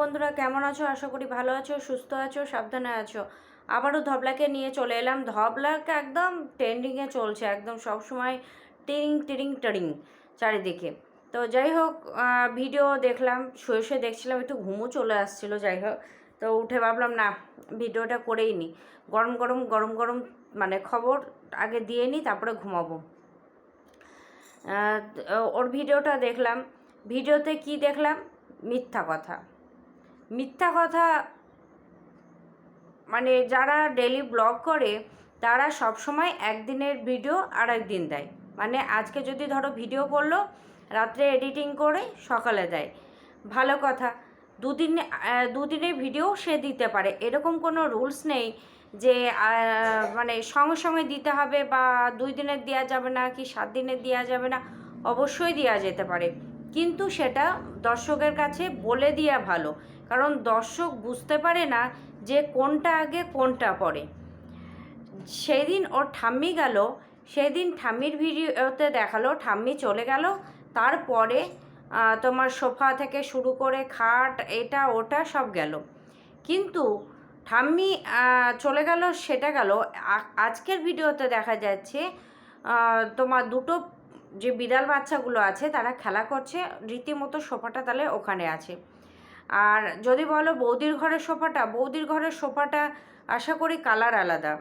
বন্ধুরা, কেমন আছো? আশা করি ভালো আছো, সুস্থ আছো, সাবধানে আছো। আবারও ধবলাকে নিয়ে চলে এলাম। ধবলাকে একদম ট্রেন্ডিংয়ে চলছে, একদম সবসময় টিরিং টিরিং টিরিং চারিদিকে। তো যাই হোক ভিডিও দেখলাম শুয়ে শুয়ে দেখছিলাম, একটু ঘুমও চলে আসছিল, যাই হোক। তো উঠে ভাবলাম, না ভিডিওটা করেই নি। গরম গরম গরম গরম মানে খবর আগে দিয়ে নিই তারপরে ঘুমাবো। ওর ভিডিওটা দেখলাম। ভিডিওতে কি দেখলাম? মিথ্যা কথা। মিথ্যা কথা মানে যারা ডেলি ব্লগ করে, তারা সব সময় একদিনের ভিডিও আর একদিন দেয়। মানে আজকে যদি ধরো ভিডিও করল, রাত্রে এডিটিং করে সকালে দেয়। ভালো কথা, দুদিন দুদিনের ভিডিও সে দিতে পারে। এরকম কোনো রুলস নেই যে মানে সঙ্গে সঙ্গে দিতে হবে বা দুই দিনের দেওয়া যাবে না কি সাত দিনের দেওয়া যাবে না, অবশ্যই দেওয়া যেতে পারে। কিন্তু সেটা দর্শকের কাছে বলে দেওয়া ভালো। কারণ দর্শক বুঝতে পারে না যে কোনটা আগে, কোনটা পরে। সেদিন ওর ঠাম্মি গেল, সেদিন ঠাম্মির ভিডিওতে দেখাল, ঠাম্মি চলে গেল। তারপরে তোমার সোফা থেকে শুরু করে খাট, এটা, ওটা সব গেল। কিন্তু ঠাম্মি চলে গেল, সেটা গেল। আজকের ভিডিওতে দেখা যাচ্ছে তোমার দুটো যে বিড়াল বাচ্চাগুলো আছে, তারা খেলা করছে, রীতিমতো সোফাটা তাহলে ওখানে আছে। আর যদি বলো বৌদির ঘরের সোফাটা, বৌদির ঘরের সোফাটা আশা করি কালার আলাদা।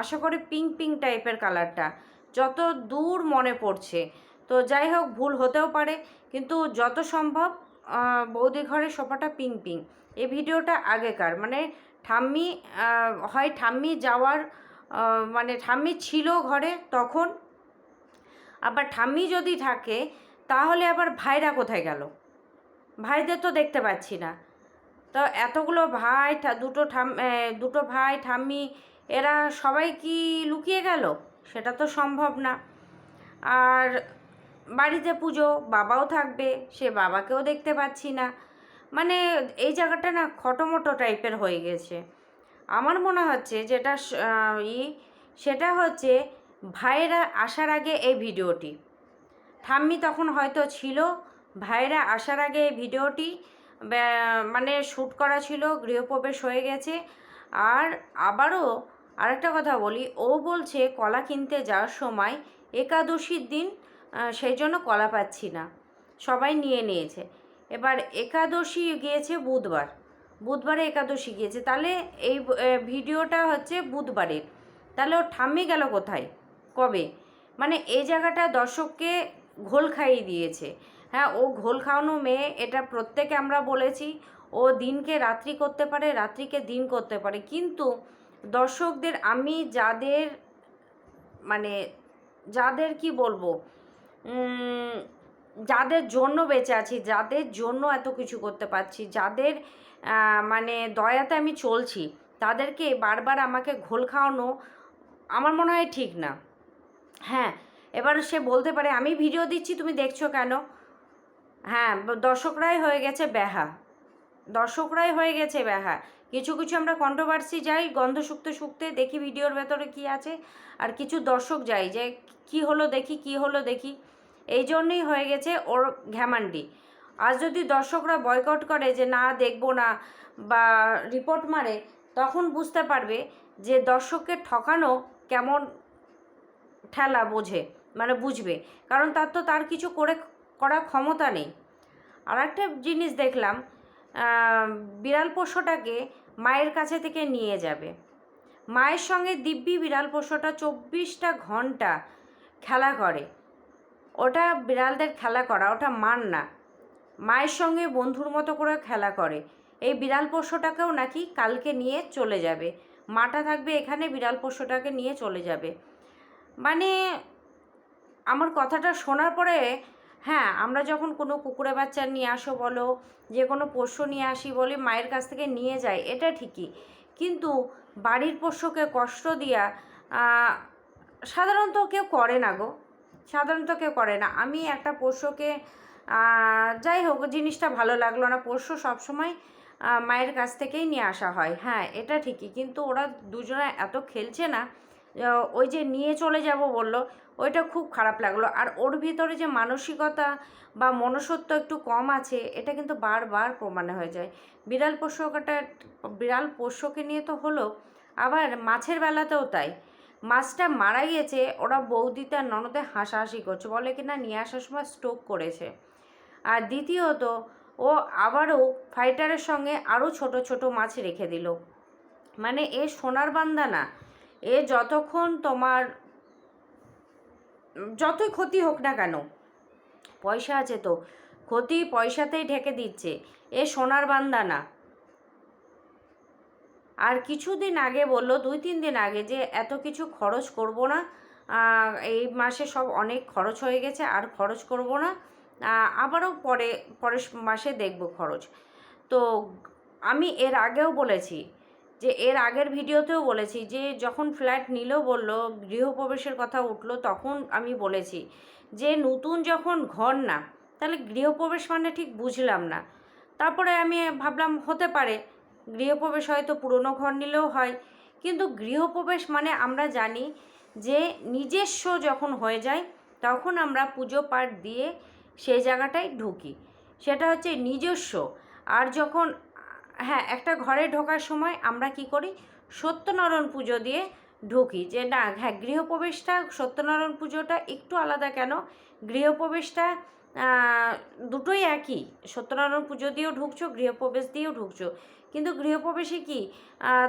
আশা করি পিঙ্ক পিঙ্ক টাইপের কালারটা। যত দূর মনে পড়ছে। তো যাই হোক, ভুল হতেও পারে, কিন্তু যত সম্ভব বৌদির ঘরের সোফাটা পিঙ্ক পিঙ্ক এই ভিডিওটা আগেকার। মানে ঠাম্মি হয় ঠাম্মি যাওয়ার মানে ঠাম্মি ছিল ঘরে তখন। আবার ঠাম্মি যদি থাকে, তাহলে আবার ভাইরা কোথায় গেল? ভাইদের তো দেখতে পাচ্ছি না। তো এতগুলো ভাই দুটো ঠাম দুটো ভাই, ঠাম্মি, এরা সবাই কি লুকিয়ে গেল? সেটা তো সম্ভব না। আর বাড়িতে পুজো, বাবাও থাকবে, সে বাবাকেও দেখতে পাচ্ছি না। মানে এই জায়গাটা না খটোমটো টাইপের হয়ে গেছে। আমার মনে হচ্ছে যেটা ই, সেটা হচ্ছে ভাইয়েরা আসার আগে এই ভিডিওটি। ঠাম্মি তখন হয়তো ছিল ভাইরা আসার আগে এই ভিডিওটি মানে শ্যুট করা ছিল, গৃহপ্রবেশ হয়ে গেছে। আর আবারও আরেকটা কথা বলি, ও বলছে কলা কিনতে যাওয়ার সময় একাদশীর দিন সেই জন্য কলা পাচ্ছি না। সবাই নিয়ে নিয়েছে। এবার একাদশী গিয়েছে বুধবার। বুধবারে একাদশী গিয়েছে। তাহলে এই ভিডিওটা হচ্ছে বুধবারের। তাহলে ও ঠাম্মি গেল কোথায়? কবে? মানে এই জায়গাটা দর্শককে ঘোল খাইয়ে দিয়েছে। হ্যাঁ ও ঘোল খাওয়ানো মেয়ে, এটা প্রত্যেকে আমরা বলেছি। ও দিনকে রাত্রি করতে পারে, রাত্রিকে দিন করতে পারে। কিন্তু দর্শকদের, আমি যাদের মানে যাদের কি বলব যাদের জন্য বেঁচে আছি, যাদের জন্য এত কিছু করতে পারছি, যাদের মানে দয়াতে আমি চলছি, তাদেরকে বারবার আমাকে ঘোল খাওয়ানো আমার মনে হয় ঠিক না। হ্যাঁ এবার সে বলতে পারে, আমি ভিডিও দিচ্ছি, তুমি দেখছ কেন? হ্যাঁ দর্শকরাই হয়ে গেছে ব্যাহা। দর্শকরাই হয়ে গেছে ব্যাহা। কিছু কিছু আমরা কন্ট্রোভার্সি যাই, গন্ধ শুকতে শুকতে দেখি ভিডিওর ভেতরে কি আছে, আর কিছু দর্শক যাই যে কি হলো দেখি, কি হলো দেখি। এই জন্যই হয়ে গেছে ওর ঘ্যামান্ডি। আর যদি দর্শকরা বয়কট করে যে না, দেখব না বা রিপোর্ট মারে, তখন বুঝতে পারবে যে দর্শককে ঠকানো কেমন ঠেলা বোঝে মানে বুঝবে। কারণ তার তো তার কিছু করে করার ক্ষমতা নেই। আর একটা জিনিস দেখলাম বিড়াল পোষ্যটাকে মায়ের কাছে থেকে নিয়ে যাবে। মায়ের সঙ্গে দিব্যি বিড়াল পোষ্যটা চব্বিশটা ঘণ্টা খেলা করে। ওটা বিড়ালদের খেলা করা, ওটা মান না। মায়ের সঙ্গে বন্ধুর মতো করে খেলা করে। এই বিড়াল পোষ্যটাকেও নাকি কালকে নিয়ে চলে যাবে। মাটা থাকবে এখানে, বিড়াল পোষ্যটাকে নিয়ে চলে যাবে। মানে আমার কথাটা শোনার পরে হ্যাঁ আমরা যখন কোনো কুকুরে বাচ্চা নিয়ে আসো বলো যে কোনো পোষ্য নিয়ে আসি বলে মায়ের কাছ থেকে নিয়ে যাই এটা ঠিকই। কিন্তু বাড়ির পোষ্যকে কষ্ট দিয়া সাধারণত কেউ করে না গো। সাধারণত কেউ করে না। আমি একটা পোষ্যকে যাই হোক, জিনিসটা ভালো লাগল না। পোষ্য সবসময় মায়ের কাছ থেকেই নিয়ে আসা হয়। হ্যাঁ এটা ঠিকই। কিন্তু ওরা দুজনে এত খেলছে না ওই যে নিয়ে চলে যাব বলল, ওইটা খুব খারাপ লাগল। আর ওর ভিতরে যে মানসিকতা বা মনুষ্যত্ব একটু কম আছে, এটা কিন্তু বারবার প্রমাণে হয়ে যায়। বিড়াল পোষ্যটা বিড়াল পোষ্যকে নিয়ে তো হলো, আবার মাছের বেলাতেও তাই। মাছটা মারা গিয়েছে, ওরা বৌদিতে আর ননদে হাসাহাসি করছে, বলে কি না নিয়ে আসার সময় স্ট্রোক করেছে। আর দ্বিতীয়ত, ও আবারও ফাইটারের সঙ্গে আরও ছোট ছোট মাছ রেখে দিল। মানে এ সোনার বান্দা না এ যতক্ষণ তোমার, যতই ক্ষতি হোক না কেন, পয়সা আছে তো, ক্ষতি পয়সাতেই ঢেকে দিচ্ছে, এ সোনার বান্দা না আর কিছুদিন আগে বলল, দুই তিন দিন আগে যে এত কিছু খরচ করব না এই মাসে সব অনেক খরচ হয়ে গেছে, আর খরচ করব না আবারও পরে, পরের মাসে দেখব খরচ। তো আমি এর আগেও বলেছি যে এর আগের ভিডিওতেও বলেছি, যে যখন ফ্ল্যাট নিল বলল, গৃহপ্রবেশের কথা উঠল, তখন আমি বলেছি যে নতুন যখন ঘর না, তাহলে গৃহপ্রবেশ মানে ঠিক বুঝলাম না। তারপরে আমি ভাবলাম, হতে পারে, গৃহপ্রবেশ হয়তো পুরনো ঘর নিলেও হয়। কিন্তু গৃহপ্রবেশ মানে আমরা জানি যে নিজস্ব যখন হয়ে যায়, তখন আমরা পুজো পাঠ দিয়ে সেই জায়গাটায় ঢুকি। সেটা হচ্ছে নিজস্ব। আর যখন হ্যাঁ একটা ঘরে ঢোকার সময় আমরা কি করি? সত্যনারায়ণ পুজো দিয়ে ঢুকি। যে না হ্যাঁ গৃহপ্রবেশটা, সত্যনারায়ণ পুজোটা একটু আলাদা কেন? গৃহপ্রবেশটা দুটোই একই। সত্যনারায়ণ পুজো দিয়েও ঢুকছো, গৃহপ্রবেশ দিয়েও ঢুকছো। কিন্তু গৃহপ্রবেশে কি?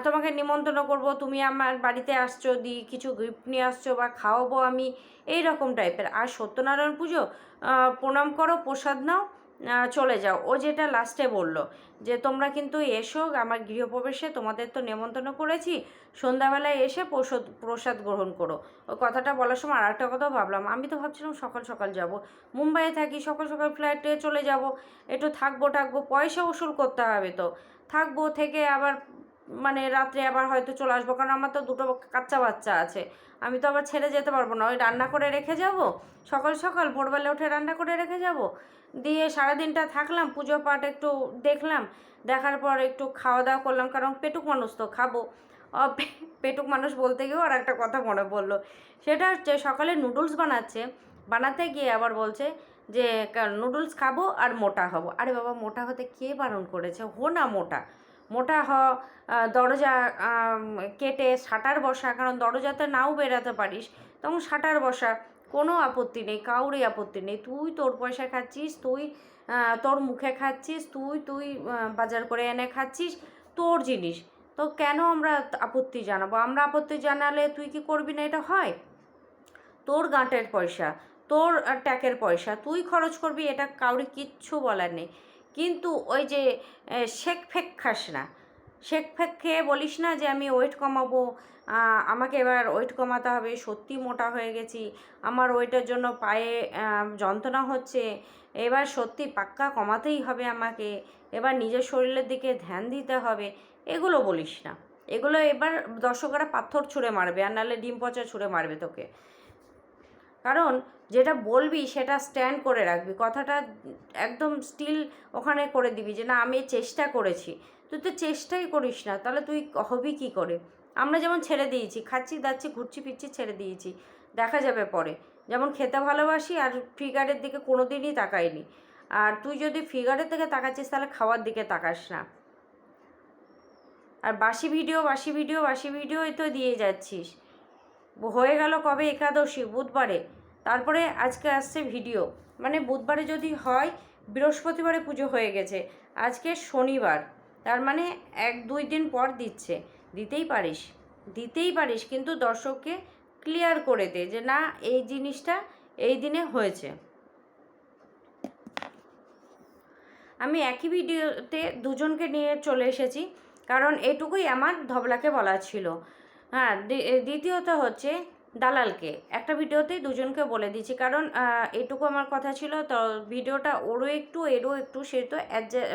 তোমাকে নিমন্ত্রণ করব, তুমি আমার বাড়িতে আসছো, দি, কিছু গিফট নিয়ে আসছো বা খাওয়াবো আমি এই রকম টাইপের আর সত্যনারায়ণ পুজো প্রণাম করো, প্রসাদ নাও চলে যাও। ও যেটা লাস্টে বলল যে, তোমরা কিন্তু এসো, আমার গৃহপ্রবেশে তোমাদের তো নেমন্তন্ন করেছি। সন্ধ্যাবেলায় এসে প্রসাদ প্রসাদ গ্রহণ করো। ও কথাটা বলার সময় আর একটা কথাও ভাবলাম। আমি তো ভাবছিলাম সকাল সকাল যাব। মুম্বাইয়ে থাকি, সকাল সকাল ফ্লাইটে চলে যাব। একটু থাকব, টাকবো, পয়সা উসুল করতে হবে তো। থাকব থেকে আবার মানে রাত্রে আবার হয়তো চলে আসব, কারণ আমার তো দুটো কাচ্চা বাচ্চা আছে। আমি তো আবার ছেড়ে যেতে পারব না, ওই রান্না করে রেখে যাব, সকাল সকাল ভোরবেলা উঠে রান্না করে রেখে যাব। দিয়ে সারাদিনটা থাকলাম, পুজো পাঠ একটু দেখলাম, দেখার পর একটু খাওয়া দাওয়া করলাম, কারণ পেটুক মানুষ তো, খাব। পেটুক মানুষ বলতে গিয়েও আর একটা কথা মনে পড়ল। সেটা হচ্ছে সকালে নুডলস বানাচ্ছে, বানাতে গিয়ে আবার বলছে যে নুডলস খাব আর মোটা হব। আরে বাবা, মোটা হতে কে বারণ করেছে? হো না মোটা। মোটা হ দরজা কেটে শাটার বসা, কারণ দরজাতে নাও বেরাতে পারিস, তখন শাটার বসা, কোনো আপত্তি নেই, কাউরই আপত্তি নেই, তুই তোর পয়সা খাচ্ছিস, তুই তোর মুখে খাচ্ছিস, তুই তুই বাজার করে এনে খাচ্ছিস, তোর জিনিস, তো কেন আমরা আপত্তি জানাব? আমরা আপত্তি জানালে তুই কি করবি না এটা হয়? তোর গাঁটের পয়সা, তোর ট্যাকের পয়সা, তুই খরচ করবি, এটা কাউরি কিচ্ছু বলার নেই। কিন্তু ওই যে শেক ফেক খাস না। শেক ফেক খেয়ে বলিস না যে আমি ওয়েট কমাবো। আমাকে এবার ওয়েট কমাতে হবে, সত্যি মোটা হয়ে গেছি। আমার ওয়েটের জন্য পায়ে যন্ত্রণা হচ্ছে। এবার সত্যি পাক্কা কমাতেই হবে আমাকে। এবার নিজের শরীরের দিকে ধ্যান দিতে হবে। এগুলো বলিস না। এগুলো এবার দর্শকরা পাথর ছুঁড়ে মারবে, আর নাহলে ডিম পচা ছুঁড়ে মারবে তোকে। কারণ যেটা বলবি সেটা স্ট্যান্ড করে রাখবি। কথাটা একদম স্টিল ওখানে করে দিবি যে, না, আমি চেষ্টা করেছি। তুই তো চেষ্টাই করিস না। তাহলে তুই হবি কি করে? আমরা যেমন ছেড়ে দিয়েছি, খাচ্ছি, দাচ্ছি, ঘুরছি, ফিরছি, ছেড়ে দিয়েছি। দেখা যাবে পরে। যেমন খেতে ভালোবাসি আর ফিগারের দিকে কোনো দিনই তাকাইনি। আর তুই যদি ফিগারের দিকে তাকাচ্ছিস, তাহলে খাওয়ার দিকে তাকাস না। আর বাসি ভিডিও বাসি ভিডিও বাসি ভিডিওই তো দিয়ে যাচ্ছিস। হয়ে গেল কবে একাদশী? বুধবারে। তারপরে আজকে আসছে ভিডিও। মানে বুধবারে যদি হয়, বৃহস্পতিবারে পুজো হয়ে গেছে। আজকে শনিবার, তার মানে এক দুই দিন পর দিচ্ছে। দিতেই পারিস দিতেই পারিস, কিন্তু দর্শককে ক্লিয়ার করে দে যে না, এই জিনিসটা এই দিনে হয়েছে। আমি একই ভিডিওতে দুজনকে নিয়ে চলে এসেছি, কারণ এটুকুই আমার ধবলাকে বলা ছিল। হ্যাঁ দ্বিতীয়ত হচ্ছে দালালকে। একটা ভিডিওতেই দুজনকে বলে দিচ্ছি কারণ এটুকু আমার কথা ছিল, তো ভিডিওটা ওরও একটু, এরও একটু, সে তো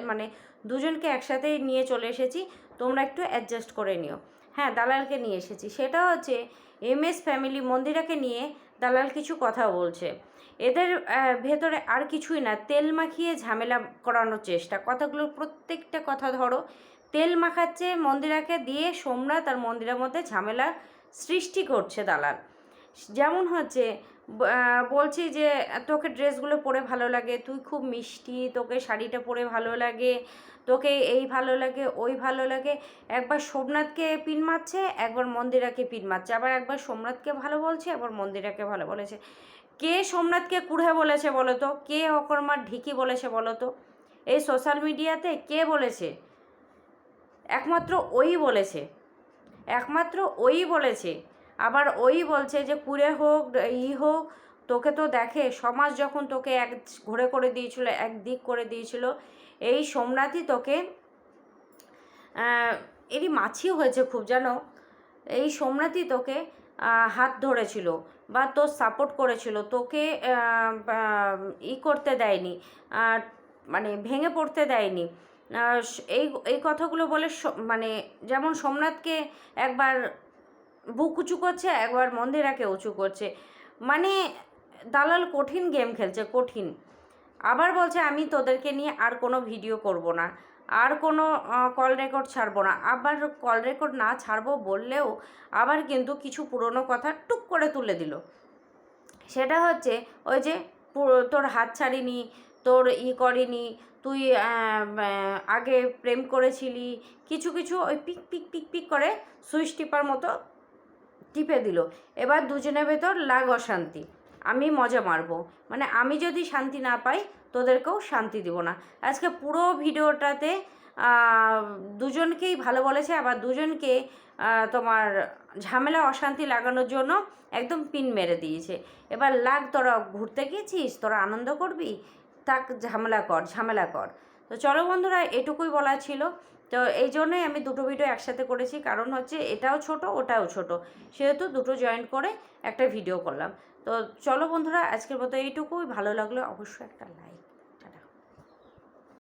মানে দুজনকে একসাথেই নিয়ে চলে এসেছি। তোমরা একটু অ্যাডজাস্ট করে নিও। হ্যাঁ দালালকে নিয়ে এসেছি। সেটা হচ্ছে এম এস ফ্যামিলি মন্দিরাকে নিয়ে দালাল কিছু কথা বলছে। এদের ভেতরে আর কিছুই না। তেল মাখিয়ে ঝামেলা করানোর চেষ্টা। কথাগুলো প্রত্যেকটা কথা ধরো। তেল মাখাচ্ছে মন্দিরাকে দিয়ে সোমনাথ আর মন্দিরের মধ্যে ঝামেলা সৃষ্টি করছে দালাল। যেমন হচ্ছে বলছি যে, তোকে ড্রেসগুলো পরে ভালো লাগে, তুই খুব মিষ্টি, তোকে শাড়িটা পরে ভালো লাগে, তোকে এই ভালো লাগে, ওই ভালো লাগে। একবার সোমনাথকে পিন মারছে, একবার মন্দিরাকে পিন মারছে। আবার একবার সোমনাথকে ভালো বলছে, একবার মন্দিরাকে ভালো বলেছে। কে সোমনাথকে কুড়ে বলেছে বলো তো? কে অকর্মার ঢিকি বলেছে বলো তো? এই সোশ্যাল মিডিয়াতে কে বলেছে? একমাত্র ওই বলেছে। একমাত্র ওই বলেছে। আবার ওই বলছে যে কুড়ে হোক, ই হোক, তোকে তো দেখে সমাজ যখন তোকে এক ঘুরে করে দিয়েছিল, এক দিক করে দিয়েছিল, এই সোমনাথই তোকে এরই মাছিও হয়েছে খুব জানো, এই সোমনাথই তোকে হাত ধরেছিল বা তোর সাপোর্ট করেছিল, তোকে ই করতে দেয়নি মানে ভেঙে পড়তে দেয়নি। এই এই কথাগুলো বলে মানে যেমন সোমনাথকে একবার বুক উঁচু করছে, একবার মন্দিরাকে উঁচু করছে। মানে দালাল কঠিন গেম খেলছে, কঠিন। আবার বলছে, আমি তোদেরকে নিয়ে আর কোনো ভিডিও করব না, আর কোনো কল রেকর্ড ছাড়বো না। আবার কল রেকর্ড না ছাড়বো বললেও আবার কিন্তু কিছু পুরনো কথা টুক করে তুলে দিল। সেটা হচ্ছে, ওই যে তোর হাত ছাড়িনি তোর ই করিনি তুই আগে প্রেম করেছিলি, কিছু কিছু ওই পিক পিক পিক পিক করে সুইচ টিপার মতো টিপে দিল। এবার দুজনের ভেতর লাগ অশান্তি। আমি মজা মারবো। মানে আমি যদি শান্তি না পাই, তোদেরকেও শান্তি দিব না। আজকে পুরো ভিডিওটাতে দুজনকেই ভালো বলেছে, আবার দুজনকে তোমার ঝামেলা, অশান্তি লাগানোর জন্য একদম পিন মেরে দিয়েছে। এবার লাগ, তোরা ঘুরতে গিয়েছিস তোরা আনন্দ করবি? তাক ঝামেলা কর ঝামেলা কর। তো চলো বন্ধুরা, এটুকুই বলা ছিল। তো এই জন্যই আমি দুটো ভিডিও একসাথে করেছি। কারণ হচ্ছে এটাও ছোট, ওটাও ছোট। সেহেতু দুটো জয়েন্ট করে একটা ভিডিও করলাম। তো চলো বন্ধুরা, আজকের মতো এইটুকুই। ভালো লাগল অবশ্যই একটা লাইক